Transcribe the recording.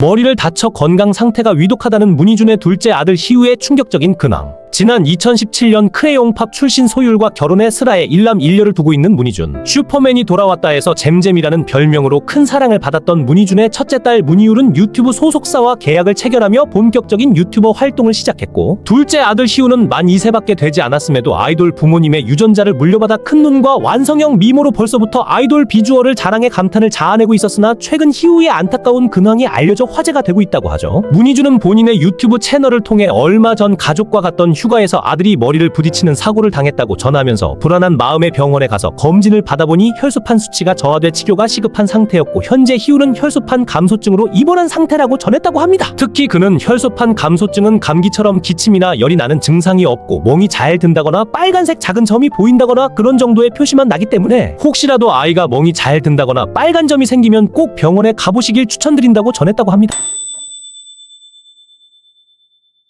머리를 다쳐 건강 상태가 위독하다는 문희준의 둘째 아들 희우의 충격적인 근황. 지난 2017년 크레용팝 출신 소율과 결혼해 슬하에 일남 일녀를 두고 있는 문희준. 슈퍼맨이 돌아왔다 해서 잼잼이라는 별명으로 큰 사랑을 받았던 문희준의 첫째 딸 문희율은 유튜브 소속사와 계약을 체결하며 본격적인 유튜버 활동을 시작했고 둘째 아들 희우는 만 2세밖에 되지 않았음에도 아이돌 부모님의 유전자를 물려받아 큰 눈과 완성형 미모로 벌써부터 아이돌 비주얼을 자랑해 감탄을 자아내고 있었으나 최근 희우의 안타까운 근황이 알려져 화제가 되고 있다고 하죠. 문희준은 본인의 유튜브 채널을 통해 얼마 전 가족과 갔던 휴가에서 아들이 머리를 부딪히는 사고를 당했다고 전하면서 불안한 마음에 병원에 가서 검진을 받아보니 혈소판 수치가 저하돼 치료가 시급한 상태였고 현재 희우는 혈소판 감소증으로 입원한 상태라고 전했다고 합니다. 특히 그는 혈소판 감소증은 감기처럼 기침이나 열이 나는 증상이 없고 멍이 잘 든다거나 빨간색 작은 점이 보인다거나 그런 정도의 표시만 나기 때문에 혹시라도 아이가 멍이 잘 든다거나 빨간 점이 생기면 꼭 병원에 가보시길 추천드린다고 전했다고 합니다.